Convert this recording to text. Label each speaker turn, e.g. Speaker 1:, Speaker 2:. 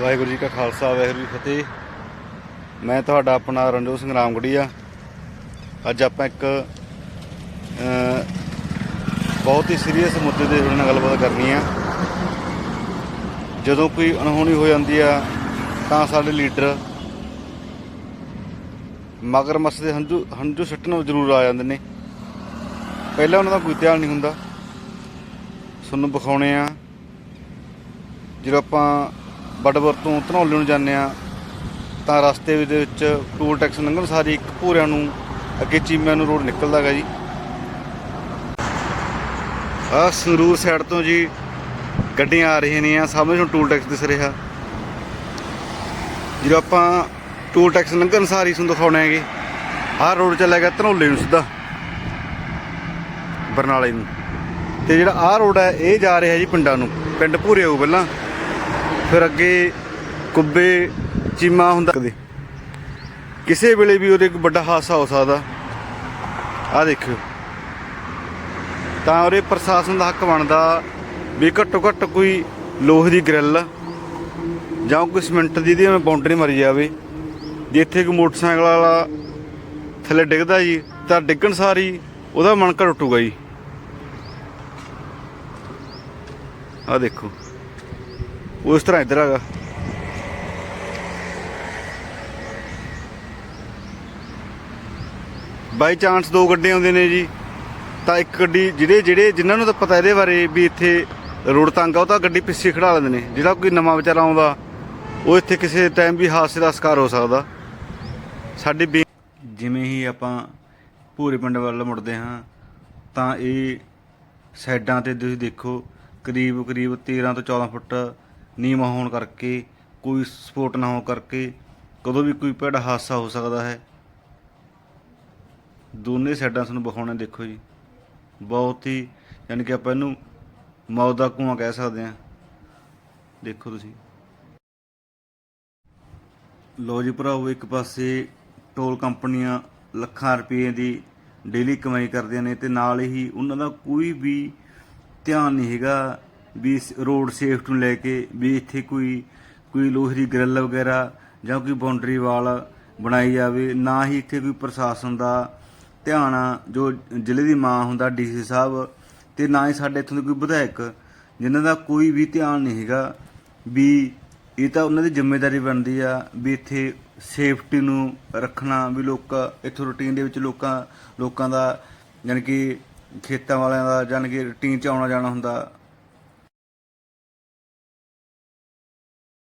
Speaker 1: ਵਾਹਿਗੁਰੂ ਜੀ ਕਾ ਖਾਲਸਾ, ਵਾਹਿਗੁਰੂ ਜੀ ਫਤਿਹ। ਮੈਂ ਤੁਹਾਡਾ ਆਪਣਾ ਰਣਜੋਤ ਸਿੰਘ ਰਾਮਗੜੀਆ। ਅੱਜ ਆਪਾਂ ਇੱਕ ਬਹੁਤ ਹੀ ਸੀਰੀਅਸ ਮੁੱਦੇ ਦੇ ਨਾਲ ਗੱਲਬਾਤ ਕਰਨੀ ਆ। ਜਦੋਂ ਕੋਈ ਅਣਹੋਣੀ ਹੋ ਜਾਂਦੀ ਆ, ਤਾਂ ਸਾਡੇ ਲੀਡਰ ਮਗਰਮੱਛ ਦੇ ਹੰਝੂ ਹੰਝੂ ਸੱਟਣ ਜ਼ਰੂਰ ਆ ਜਾਂਦੇ ਨੇ। ਪਹਿਲਾਂ ਉਹਨਾਂ ਦਾ ਕੋਈ ਧਿਆਨ ਨਹੀਂ ਹੁੰਦਾ। ਤੁਹਾਨੂੰ ਵਿਖਾਉਣੇ ਆ। ਜਦੋਂ ਆਪਾਂ ਬੜਬਰ ਤੋਂ ਧਨੌਲੇ ਨੂੰ ਜਾਂਦੇ ਆ ਤਾਂ ਰਸਤੇ ਦੇ ਵਿੱਚ ਟੂਲ ਟੈਕਸ ਲੰਘਣ ਸਾਰੀ ਇੱਕ ਭੂਰਿਆਂ ਨੂੰ, ਅੱਗੇ ਚੀਮਿਆਂ ਨੂੰ ਰੋਡ ਨਿਕਲਦਾ ਹੈਗਾ ਜੀ। ਆ ਸੰਗਰੂਰ ਸਾਈਡ ਤੋਂ ਜੀ ਗੱਡੀਆਂ ਆ ਰਹੀਆਂ ਨੇ, ਆ ਸਾਹਮਣੇ ਨੂੰ ਟੂਲ ਟੈਕਸ ਦਿਸ ਰਿਹਾ। ਜਦੋਂ ਆਪਾਂ ਟੂਲ ਟੈਕਸ ਲੰਘਣ ਸਾਰੀ ਤੁਹਾਨੂੰ ਦਿਖਾਉਣੇ ਹੈਗੇ, ਆਹ ਰੋਡ ਚੱਲਿਆ ਗਿਆ ਧਨੌਲੇ ਨੂੰ ਸਿੱਧਾ, ਬਰਨਾਲੇ ਨੂੰ। ਤੇ ਜਿਹੜਾ ਆਹ ਰੋਡ ਹੈ, ਇਹ ਜਾ ਰਿਹਾ ਜੀ ਪਿੰਡਾਂ ਨੂੰ, ਪਿੰਡ ਭੂਰੇ ਹੋਊ ਪਹਿਲਾਂ। ਫਿਰ ਅੱਗੇ ਕੁੱਬੇ ਚੀਮਾ ਹੁੰਦਾ ਕਦੇ। ਕਿਸੇ ਵੇਲੇ ਵੀ ਉਹਦੇ ਇੱਕ ਵੱਡਾ ਹਾਦਸਾ ਹੋ ਸਕਦਾ। ਆਹ ਦੇਖਿਓ। ਤਾਂ ਉਹਦੇ ਪ੍ਰਸ਼ਾਸਨ ਦਾ ਹੱਕ ਬਣਦਾ ਵੀ ਘੱਟੋ ਘੱਟ ਕੋਈ ਲੋਹੇ ਦੀ ਗ੍ਰਿਲ ਜਾਂ ਕੋਈ ਸਿਮੈਂਟ ਦੀ ਦੀ ਬਾਉਂਡਰੀ ਮਾਰੀ ਜਾਵੇ। ਜੇ ਇੱਥੇ ਕੋਈ ਮੋਟਰਸਾਈਕਲ ਵਾਲਾ ਥੱਲੇ ਡਿੱਗਦਾ ਜੀ, ਤਾਂ ਡਿੱਗਣ ਸਾਰੀ ਉਹਦਾ ਮਣਕਾ ਟੁੱਟੂਗਾ ਜੀ। ਆਹ ਦੇਖੋ। ਉਸ ਤਰ੍ਹਾਂ ਇੱਧਰ ਹੈਗਾ ਬਾਈ ਚਾਂਸ ਦੋ ਗੱਡੀਆਂ ਆਉਂਦੇ ਨੇ ਜੀ। ਤਾਂ ਇੱਕ ਗੱਡੀ ਜਿਹੜੇ ਜਿਹੜੇ ਜਿਨ੍ਹਾਂ ਨੂੰ ਤਾਂ ਪਤਾ ਇਹਦੇ ਬਾਰੇ ਵੀ ਇੱਥੇ ਰੋਡ ਤੰਗ ਆ, ਉਹ ਤਾਂ ਗੱਡੀ ਪਿੱਛੇ ਖੜਾ ਲੈਂਦੇ ਨੇ। ਜਿਹੜਾ ਕੋਈ ਨਵਾਂ ਵਿਚਾਰਾ ਆਉਂਦਾ, ਉਹ ਇੱਥੇ ਕਿਸੇ ਟਾਈਮ ਵੀ ਹਾਦਸੇ ਦਾ ਸ਼ਿਕਾਰ ਹੋ ਸਕਦਾ। ਸਾਡੀ ਬੇ- ਜਿਵੇਂ ਹੀ ਆਪਾਂ ਭੂਰੇ ਪਿੰਡ ਵੱਲ ਮੁੜਦੇ ਹਾਂ, ਤਾਂ ਇਹ ਸਾਈਡਾਂ ਤੇ ਤੁਸੀਂ ਦੇਖੋ, ਕਰੀਬ ਕਰੀਬ 13 ਤੋਂ 14 ਫੁੱਟ ਨੀਵਾਂ ਹੋਣ ਕਰਕੇ, ਕੋਈ ਸਪੋਰਟ ਨਾ ਹੋਣ ਕਰਕੇ ਕਦੋਂ ਵੀ ਕੋਈ ਭੈੜਾ ਹਾਦਸਾ ਹੋ ਸਕਦਾ ਹੈ। ਦੋਨੇ ਸਾਈਡਾਂ ਤੁਹਾਨੂੰ ਵਿਖਾਉਣਾ ਦੇਖੋ ਜੀ। ਬਹੁਤ ਹੀ, ਯਾਨੀ ਕਿ ਆਪਾਂ ਇਹਨੂੰ ਮੌਤ ਦਾ ਕੂਆਂ ਕਹਿ ਸਕਦੇ ਹਾਂ। ਦੇਖੋ ਤੁਸੀਂ। ਲੋ ਜੀ ਭਰਾਓ ਇੱਕ ਪਾਸੇ ਟੋਲ ਕੰਪਨੀਆਂ ਲੱਖਾਂ ਰੁਪਏ ਦੀ ਡੇਲੀ ਕਮਾਈ ਕਰਦੀਆਂ ਨੇ ਤੇ ਨਾਲ ਹੀ ਉਹਨਾਂ ਦਾ ਕੋਈ ਵੀ ਧਿਆਨ ਨਹੀਂ ਹੈਗਾ। ਵੀ ਰੋਡ ਸੇਫਟੀ ਨੂੰ ਲੈ ਕੇ ਵੀ ਇੱਥੇ ਕੋਈ ਕੋਈ ਲੋਹੇ ਦੀ ਗ੍ਰਿਲ ਵਗੈਰਾ ਜਾਂ ਕੋਈ ਬਾਉਂਡਰੀ ਵਾਲ ਬਣਾਈ ਜਾਵੇ, ਨਾ ਹੀ ਇੱਥੇ ਕੋਈ ਪ੍ਰਸ਼ਾਸਨ ਦਾ ਧਿਆਨ ਆ ਜੋ ਜ਼ਿਲ੍ਹੇ ਦੀ ਮਾਂ ਹੁੰਦਾ ਡੀਸੀ ਸਾਹਿਬ ਤੇ ਨਾ ਹੀ ਸਾਡੇ ਇੱਥੋਂ ਦੇ ਕੋਈ ਵਿਧਾਇਕ ਜਿਨ੍ਹਾਂ ਦਾ ਕੋਈ ਵੀ ਧਿਆਨ ਨਹੀਂ ਹੈਗਾ ਵੀ ਇਹ ਤਾਂ ਉਹਨਾਂ ਦੀ ਜ਼ਿੰਮੇਵਾਰੀ ਬਣਦੀ ਆ ਵੀ ਇੱਥੇ ਸੇਫਟੀ ਨੂੰ ਰੱਖਣਾ, ਵੀ ਲੋਕ ਇੱਥੋਂ ਰੂਟੀਨ ਦੇ ਵਿੱਚ ਲੋਕਾਂ ਲੋਕਾਂ ਦਾ ਯਾਨੀ ਕਿ ਖੇਤਾਂ ਵਾਲਿਆਂ ਦਾ ਯਾਨੀ ਕਿ ਰੂਟੀਨ ਚ ਆਉਣਾ ਜਾਣਾ ਹੁੰਦਾ।